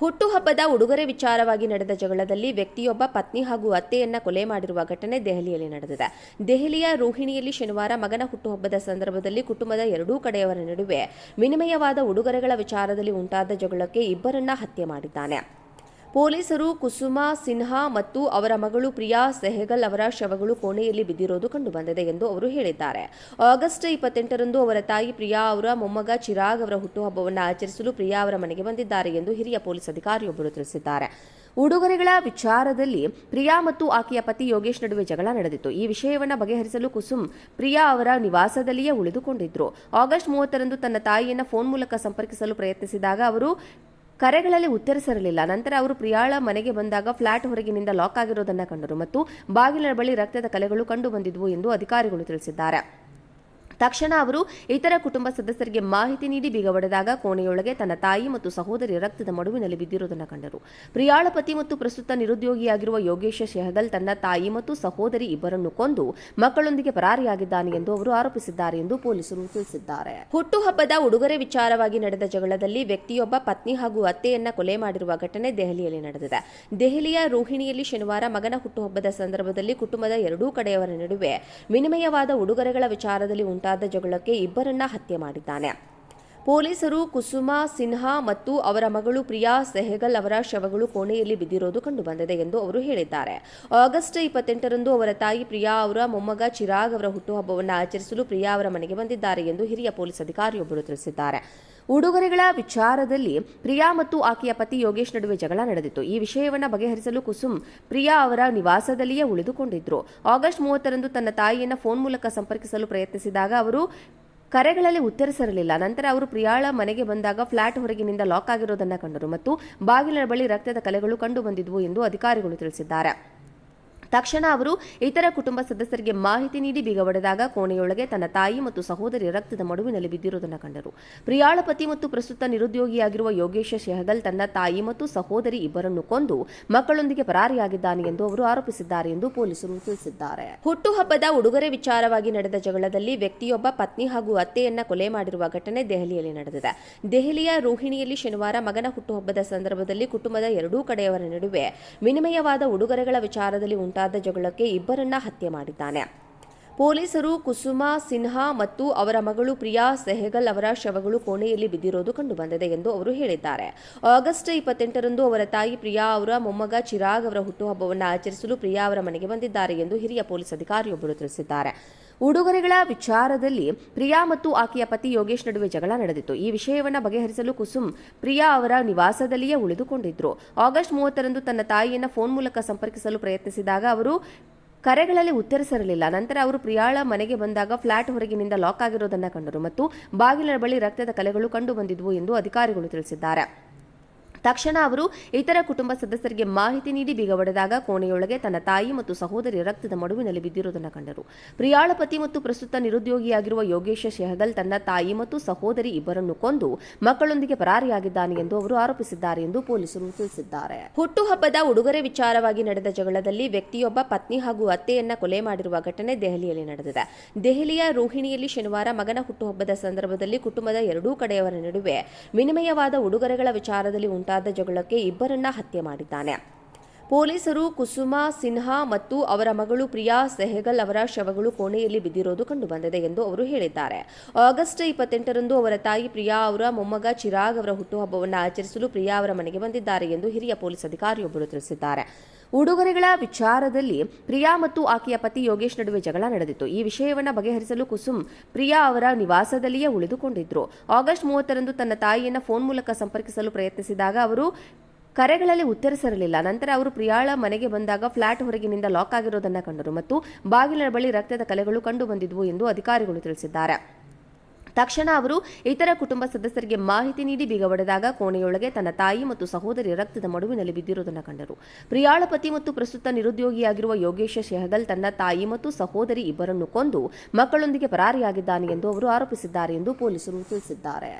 ಹುಟ್ಟುಹಬ್ಬದ ಉಡುಗೊರೆ ವಿಚಾರವಾಗಿ ನಡೆದ ಜಗಳದಲ್ಲಿ ವ್ಯಕ್ತಿಯೊಬ್ಬ ಪತ್ನಿ ಹಾಗೂ ಅತ್ತೆಯನ್ನ ಕೊಲೆ ಮಾಡಿರುವ ಘಟನೆ ದೆಹಲಿಯಲ್ಲಿ ನಡೆದಿದೆ. ದೆಹಲಿಯ ರೋಹಿಣಿಯಲ್ಲಿ ಶನಿವಾರ ಮಗನ ಹುಟ್ಟುಹಬ್ಬದ ಸಂದರ್ಭದಲ್ಲಿ ಕುಟುಂಬದ ಎರಡೂ ಕಡೆಯವರ ನಡುವೆ ವಿನಿಮಯವಾದ ಉಡುಗೊರೆಗಳ ವಿಚಾರದಲ್ಲಿ ಉಂಟಾದ ಜಗಳಕ್ಕೆ ಇಬ್ಬರನ್ನ ಹತ್ಯೆ ಮಾಡಿದ್ದಾನೆ. ಪೊಲೀಸರು ಕುಸುಮಾ, ಸಿನ್ಹಾ ಮತ್ತು ಅವರ ಮಗಳು ಪ್ರಿಯಾ ಸೆಹಗಲ್ ಅವರ ಶವಗಳು ಕೋಣೆಯಲ್ಲಿ ಬಿದ್ದಿರೋದು ಕಂಡುಬಂದಿದೆ ಎಂದು ಅವರು ಹೇಳಿದ್ದಾರೆ. ಆಗಸ್ಟ್ ಇಪ್ಪತ್ತೆಂಟರಂದು ಅವರ ತಾಯಿ ಪ್ರಿಯಾ ಅವರ ಮೊಮ್ಮಗ ಚಿರಾಗ್ ಅವರ ಹುಟ್ಟುಹಬ್ಬವನ್ನು ಆಚರಿಸಲು ಪ್ರಿಯಾ ಅವರ ಮನೆಗೆ ಬಂದಿದ್ದಾರೆ ಎಂದು ಹಿರಿಯ ಪೊಲೀಸ್ ಅಧಿಕಾರಿಯೊಬ್ಬರು ತಿಳಿಸಿದ್ದಾರೆ. ಉಡುಗೊರೆಗಳ ವಿಚಾರದಲ್ಲಿ ಪ್ರಿಯಾ ಮತ್ತು ಆಕೆಯ ಪತಿ ಯೋಗೇಶ್ ನಡುವೆ ಜಗಳ ನಡೆದಿತ್ತು. ಈ ವಿಷಯವನ್ನು ಬಗೆಹರಿಸಲು ಕುಸುಮ್, ಪ್ರಿಯಾ ಅವರ ನಿವಾಸದಲ್ಲಿಯೇ ಉಳಿದುಕೊಂಡಿದ್ರು. ಆಗಸ್ಟ್ ಮೂವತ್ತರಂದು ತನ್ನ ತಾಯಿಯನ್ನು ಫೋನ್ ಮೂಲಕ ಸಂಪರ್ಕಿಸಲು ಪ್ರಯತ್ನಿಸಿದಾಗ ಅವರು ಕರೆಗಳಲ್ಲಿ ಉತ್ತರಿಸಿರಲಿಲ್ಲ ನಂತರ ಅವರು ಪ್ರಿಯಾಳ ಮನೆಗೆ ಬಂದಾಗ ಫ್ಲಾಟ್ ಹೊರಗಿನಿಂದ ಲಾಕ್ ಆಗಿರೋದನ್ನ ಕಂಡರು ಮತ್ತು ಬಾಗಿಲಿನ ಬಳಿ ರಕ್ತದ ಕಲೆಗಳು ಕಂಡು ಬಂದಿದ್ವು ಎಂದು ಅಧಿಕಾರಿಗಳು ತಿಳಿಸಿದ್ದಾರೆ. ತಕ್ಷಣ ಅವರು ಇತರ ಕುಟುಂಬ ಸದಸ್ಯರಿಗೆ ಮಾಹಿತಿ ನೀಡಿ ಬೀಗ ಒಡೆದಾಗ ಕೋಣೆಯೊಳಗೆ ತನ್ನ ತಾಯಿ ಮತ್ತು ಸಹೋದರಿ ರಕ್ತದ ಮಡುವಿನಲ್ಲಿ ಬಿದ್ದಿರುವುದನ್ನು ಕಂಡರು. ಪ್ರಿಯಾಳ ಪತಿ ಮತ್ತು ಪ್ರಸ್ತುತ ನಿರುದ್ಯೋಗಿಯಾಗಿರುವ ಯೋಗೇಶ ಶೆಹಗಲ್ ತನ್ನ ತಾಯಿ ಮತ್ತು ಸಹೋದರಿ ಇಬ್ಬರನ್ನು ಕೊಂದು ಮಕ್ಕಳೊಂದಿಗೆ ಪರಾರಿಯಾಗಿದ್ದಾನೆ ಎಂದು ಅವರು ಆರೋಪಿಸಿದ್ದಾರೆ ಎಂದು ಪೊಲೀಸರು ತಿಳಿಸಿದ್ದಾರೆ. ಹುಟ್ಟುಹಬ್ಬದ ಉಡುಗೊರೆ ವಿಚಾರವಾಗಿ ನಡೆದ ಜಗಳದಲ್ಲಿ ವ್ಯಕ್ತಿಯೊಬ್ಬ ಪತ್ನಿ ಹಾಗೂ ಅತ್ತೆಯನ್ನ ಕೊಲೆ ಮಾಡಿರುವ ಘಟನೆ ದೆಹಲಿಯಲ್ಲಿ ನಡೆದಿದೆ. ದೆಹಲಿಯ ರೋಹಿಣಿಯಲ್ಲಿ ಶನಿವಾರ ಮಗನ ಹುಟ್ಟುಹಬ್ಬದ ಸಂದರ್ಭದಲ್ಲಿ ಕುಟುಂಬದ ಎರಡೂ ಕಡೆಯವರ ನಡುವೆ ವಿನಿಮಯವಾದ ಉಡುಗೊರೆಗಳ ವಿಚಾರದಲ್ಲಿ ಉಂಟಾದ ಜಗಳಕ್ಕೆ ಇಬ್ಬರನ್ನ ಹತ್ಯೆ ಮಾಡಿದ್ದಾನೆ. ಪೊಲೀಸರು ಕುಸುಮಾ, ಸಿನ್ಹಾ ಮತ್ತು ಅವರ ಮಗಳು ಪ್ರಿಯಾ ಸೆಹಗಲ್ ಅವರ ಶವಗಳು ಕೋಣೆಯಲ್ಲಿ ಬಿದ್ದಿರೋದು ಕಂಡುಬಂದಿದೆ ಎಂದು ಅವರು ಹೇಳಿದ್ದಾರೆ. ಆಗಸ್ಟ್ ಇಪ್ಪತ್ತೆಂಟರಂದು ಅವರ ತಾಯಿ ಪ್ರಿಯಾ ಅವರ ಮೊಮ್ಮಗ ಚಿರಾಗ್ ಅವರ ಹುಟ್ಟುಹಬ್ಬವನ್ನು ಆಚರಿಸಲು ಪ್ರಿಯಾ ಅವರ ಮನೆಗೆ ಬಂದಿದ್ದಾರೆ ಎಂದು ಹಿರಿಯ ಪೊಲೀಸ್ ಅಧಿಕಾರಿಯೊಬ್ಬರು ತಿಳಿಸಿದ್ದಾರೆ. ಉಡುಗೊರೆಗಳ ವಿಚಾರದಲ್ಲಿ ಪ್ರಿಯಾ ಮತ್ತು ಆಕೆಯ ಪತಿ ಯೋಗೇಶ್ ನಡುವೆ ಜಗಳ ನಡೆದಿತ್ತು. ಈ ವಿಷಯವನ್ನು ಬಗೆಹರಿಸಲು ಕುಸುಮ್ ಪ್ರಿಯಾ ಅವರ ನಿವಾಸದಲ್ಲಿಯೇ ಉಳಿದುಕೊಂಡಿದ್ರು. ಆಗಸ್ಟ್ ಮೂವತ್ತರಂದು ತನ್ನ ತಾಯಿಯನ್ನು ಫೋನ್ ಮೂಲಕ ಸಂಪರ್ಕಿಸಲು ಪ್ರಯತ್ನಿಸಿದಾಗ ಅವರು ಕರೆಗಳಲ್ಲಿ ಉತ್ತರಿಸಿರಲಿಲ್ಲ ನಂತರ ಅವರು ಪ್ರಿಯಾಳ ಮನೆಗೆ ಬಂದಾಗ ಫ್ಲಾಟ್ ಹೊರಗಿನಿಂದ ಲಾಕ್ ಆಗಿರೋದನ್ನ ಕಂಡರು ಮತ್ತು ಬಾಗಿಲಿನ ಬಳಿ ರಕ್ತದ ಕಲೆಗಳು ಕಂಡು ಬಂದಿದ್ವು ಎಂದು ಅಧಿಕಾರಿಗಳು ತಿಳಿಸಿದ್ದಾರೆ. ತಕ್ಷಣ ಅವರು ಇತರ ಕುಟುಂಬ ಸದಸ್ಯರಿಗೆ ಮಾಹಿತಿ ನೀಡಿ ಬೀಗ ಒಡೆದಾಗ ಕೋಣೆಯೊಳಗೆ ತನ್ನ ತಾಯಿ ಮತ್ತು ಸಹೋದರಿ ರಕ್ತದ ಮಡುವಿನಲ್ಲಿ ಬಿದ್ದಿರುವುದನ್ನು ಕಂಡರು. ಪ್ರಿಯಾಳ ಪತಿ ಮತ್ತು ಪ್ರಸ್ತುತ ನಿರುದ್ಯೋಗಿಯಾಗಿರುವ ಯೋಗೇಶ ಶೆಹಗಲ್ ತನ್ನ ತಾಯಿ ಮತ್ತು ಸಹೋದರಿ ಇಬ್ಬರನ್ನು ಕೊಂದು ಮಕ್ಕಳೊಂದಿಗೆ ಪರಾರಿಯಾಗಿದ್ದಾನೆ ಎಂದು ಅವರು ಆರೋಪಿಸಿದ್ದಾರೆ ಎಂದು ಪೊಲೀಸರು ತಿಳಿಸಿದ್ದಾರೆ. ಹುಟ್ಟುಹಬ್ಬದ ಉಡುಗೊರೆ ವಿಚಾರವಾಗಿ ನಡೆದ ಜಗಳದಲ್ಲಿ ವ್ಯಕ್ತಿಯೊಬ್ಬ ಪತ್ನಿ ಹಾಗೂ ಅತ್ತೆಯನ್ನ ಕೊಲೆ ಮಾಡಿರುವ ಘಟನೆ ದೆಹಲಿಯಲ್ಲಿ ನಡೆದಿದೆ. ದೆಹಲಿಯ ರೋಹಿಣಿಯಲ್ಲಿ ಶನಿವಾರ ಮಗನ ಹುಟ್ಟುಹಬ್ಬದ ಸಂದರ್ಭದಲ್ಲಿ ಕುಟುಂಬದ ಎರಡೂ ಕಡೆಯವರ ನಡುವೆ ವಿನಿಮಯವಾದ ಉಡುಗೊರೆಗಳ ವಿಚಾರದಲ್ಲಿ ಉಂಟಾದ ಜಗಳಕ್ಕೆ ಇಬ್ಬರನ್ನ ಹತ್ಯೆ ಮಾಡಿದ್ದಾನೆ. ಪೊಲೀಸರು ಕುಸುಮಾ, ಸಿನ್ಹಾ ಮತ್ತು ಅವರ ಮಗಳು ಪ್ರಿಯಾ ಸೆಹಗಲ್ ಅವರ ಶವಗಳು ಕೋಣೆಯಲ್ಲಿ ಬಿದ್ದಿರೋದು ಕಂಡುಬಂದಿದೆ ಎಂದು ಅವರು ಹೇಳಿದ್ದಾರೆ. ಆಗಸ್ಟ್ ಇಪ್ಪತ್ತೆಂಟರಂದು ಅವರ ತಾಯಿ ಪ್ರಿಯಾ ಅವರ ಮೊಮ್ಮಗ ಚಿರಾಗ್ ಅವರ ಹುಟ್ಟುಹಬ್ಬವನ್ನು ಆಚರಿಸಲು ಪ್ರಿಯಾ ಅವರ ಮನೆಗೆ ಬಂದಿದ್ದಾರೆ ಎಂದು ಹಿರಿಯ ಪೊಲೀಸ್ ಅಧಿಕಾರಿಯೊಬ್ಬರು ತಿಳಿಸಿದ್ದಾರೆ. ಉಡುಗೊರೆಗಳ ವಿಚಾರದಲ್ಲಿ ಪ್ರಿಯಾ ಮತ್ತು ಆಕೆಯ ಪತಿ ಯೋಗೇಶ್ ನಡುವೆ ಜಗಳ ನಡೆದಿತ್ತು. ಈ ವಿಷಯವನ್ನು ಬಗೆಹರಿಸಲು ಕುಸುಮ್ ಪ್ರಿಯಾ ಅವರ ನಿವಾಸದಲ್ಲಿಯೇ ಉಳಿದುಕೊಂಡಿದ್ರು. ಆಗಸ್ಟ್ ಮೂವತ್ತರಂದು ತನ್ನ ತಾಯಿಯನ್ನು ಫೋನ್ ಮೂಲಕ ಸಂಪರ್ಕಿಸಲು ಪ್ರಯತ್ನಿಸಿದಾಗ ಅವರು ಕರೆಗಳಲ್ಲಿ ಉತ್ತರಿಸಿರಲಿಲ್ಲ ನಂತರ ಅವರು ಪ್ರಿಯಾಳ ಮನೆಗೆ ಬಂದಾಗ ಫ್ಲಾಟ್ ಹೊರಗಿನಿಂದ ಲಾಕ್ ಆಗಿರೋದನ್ನ ಕಂಡರು ಮತ್ತು ಬಾಗಿಲಿನ ಬಳಿ ರಕ್ತದ ಕಲೆಗಳು ಕಂಡು ಬಂದಿದ್ವು ಎಂದು ಅಧಿಕಾರಿಗಳು ತಿಳಿಸಿದ್ದಾರೆ. ತಕ್ಷಣ ಅವರು ಇತರ ಕುಟುಂಬ ಸದಸ್ಯರಿಗೆ ಮಾಹಿತಿ ನೀಡಿ ಬೀಗ ಒಡೆದಾಗ ಕೋಣೆಯೊಳಗೆ ತನ್ನ ತಾಯಿ ಮತ್ತು ಸಹೋದರಿ ರಕ್ತದ ಮಡುವಿನಲ್ಲಿ ಬಿದ್ದಿರುವುದನ್ನು ಕಂಡರು. ಪ್ರಿಯಾಳ ಪತಿ ಮತ್ತು ಪ್ರಸ್ತುತ ನಿರುದ್ಯೋಗಿಯಾಗಿರುವ ಯೋಗೇಶ ಶೆಹಗಲ್ ತನ್ನ ತಾಯಿ ಮತ್ತು ಸಹೋದರಿ ಇಬ್ಬರನ್ನು ಕೊಂದು ಮಕ್ಕಳೊಂದಿಗೆ ಪರಾರಿಯಾಗಿದ್ದಾನೆ ಎಂದು ಅವರು ಆರೋಪಿಸಿದ್ದಾರೆ ಎಂದು ಪೊಲೀಸರು ತಿಳಿಸಿದ್ದಾರೆ. ಹುಟ್ಟುಹಬ್ಬದ ಉಡುಗೊರೆ ವಿಚಾರವಾಗಿ ನಡೆದ ಜಗಳದಲ್ಲಿ ವ್ಯಕ್ತಿಯೊಬ್ಬ ಪತ್ನಿ ಹಾಗೂ ಅತ್ತೆಯನ್ನ ಕೊಲೆ ಮಾಡಿರುವ ಘಟನೆ ದೆಹಲಿಯಲ್ಲಿ ನಡೆದಿದೆ. ದೆಹಲಿಯ ರೋಹಿಣಿಯಲ್ಲಿ ಶನಿವಾರ ಮಗನ ಹುಟ್ಟುಹಬ್ಬದ ಸಂದರ್ಭದಲ್ಲಿ ಕುಟುಂಬದ ಎರಡೂ ಕಡೆಯವರ ನಡುವೆ ವಿನಿಮಯವಾದ ಉಡುಗೊರೆಗಳ ವಿಚಾರದಲ್ಲಿ ಉಂಟಾದ ಜಗಳಕ್ಕೆ ಇಬ್ಬರನ್ನ ಹತ್ಯೆ ಮಾಡಿದ್ದಾನೆ. ಪೊಲೀಸರು ಕುಸುಮಾ, ಸಿನ್ಹಾ ಮತ್ತು ಅವರ ಮಗಳು ಪ್ರಿಯಾ ಸೆಹಗಲ್ ಅವರ ಶವಗಳು ಕೋಣೆಯಲ್ಲಿ ಬಿದ್ದಿರೋದು ಕಂಡುಬಂದಿದೆ ಎಂದು ಅವರು ಹೇಳಿದ್ದಾರೆ. ಆಗಸ್ಟ್ ಇಪ್ಪತ್ತೆಂಟರಂದು ಅವರ ತಾಯಿ ಪ್ರಿಯಾ ಅವರ ಮೊಮ್ಮಗ ಚಿರಾಗ್ ಅವರ ಹುಟ್ಟುಹಬ್ಬವನ್ನು ಆಚರಿಸಲು ಪ್ರಿಯಾ ಅವರ ಮನೆಗೆ ಬಂದಿದ್ದಾರೆ ಎಂದು ಹಿರಿಯ ಪೊಲೀಸ್ ಅಧಿಕಾರಿಯೊಬ್ಬರು ತಿಳಿಸಿದ್ದಾರೆ. ಉಡುಗೊರೆಗಳ ವಿಚಾರದಲ್ಲಿ ಪ್ರಿಯಾ ಮತ್ತು ಆಕೆಯ ಪತಿ ಯೋಗೇಶ್ ನಡುವೆ ಜಗಳ ನಡೆದಿತ್ತು. ಈ ವಿಷಯವನ್ನು ಬಗೆಹರಿಸಲು ಕುಸುಮ್ ಪ್ರಿಯಾ ಅವರ ನಿವಾಸದಲ್ಲಿಯೇ ಉಳಿದುಕೊಂಡಿದ್ರು. ಆಗಸ್ಟ್ ಮೂವತ್ತರಂದು ತನ್ನ ತಾಯಿಯನ್ನು ಫೋನ್ ಮೂಲಕ ಸಂಪರ್ಕಿಸಲು ಪ್ರಯತ್ನಿಸಿದಾಗ ಅವರು ಕರೆಗಳಲ್ಲಿ ಉತ್ತರಿಸಿರಲಿಲ್ಲ ನಂತರ ಅವರು ಪ್ರಿಯಾಳ ಮನೆಗೆ ಬಂದಾಗ ಫ್ಲಾಟ್ ಹೊರಗಿನಿಂದ ಲಾಕ್ ಆಗಿರೋದನ್ನ ಕಂಡರು ಮತ್ತು ಬಾಗಿಲಿನ ಬಳಿ ರಕ್ತದ ಕಲೆಗಳು ಕಂಡು ಬಂದಿದ್ವು ಎಂದು ಅಧಿಕಾರಿಗಳು ತಿಳಿಸಿದ್ದಾರೆ. ತಕ್ಷಣ ಅವರು ಇತರ ಕುಟುಂಬ ಸದಸ್ಯರಿಗೆ ಮಾಹಿತಿ ನೀಡಿ ಬೀಗ ಒಡೆದಾಗ ಕೋಣೆಯೊಳಗೆ ತನ್ನ ತಾಯಿ ಮತ್ತು ಸಹೋದರಿ ರಕ್ತದ ಮಡುವಿನಲ್ಲಿ ಬಿದ್ದಿರುವುದನ್ನು ಕಂಡರು. ಪ್ರಿಯಾಳ ಪತಿ ಮತ್ತು ಪ್ರಸ್ತುತ ನಿರುದ್ಯೋಗಿಯಾಗಿರುವ ಯೋಗೇಶ ಶೆಹಗಲ್ ತನ್ನ ತಾಯಿ ಮತ್ತು ಸಹೋದರಿ ಇಬ್ಬರನ್ನು ಕೊಂದು ಮಕ್ಕಳೊಂದಿಗೆ ಪರಾರಿಯಾಗಿದ್ದಾನೆ ಎಂದು ಅವರು ಆರೋಪಿಸಿದ್ದಾರೆ ಎಂದು ಪೊಲೀಸರು ತಿಳಿಸಿದ್ದಾರೆ.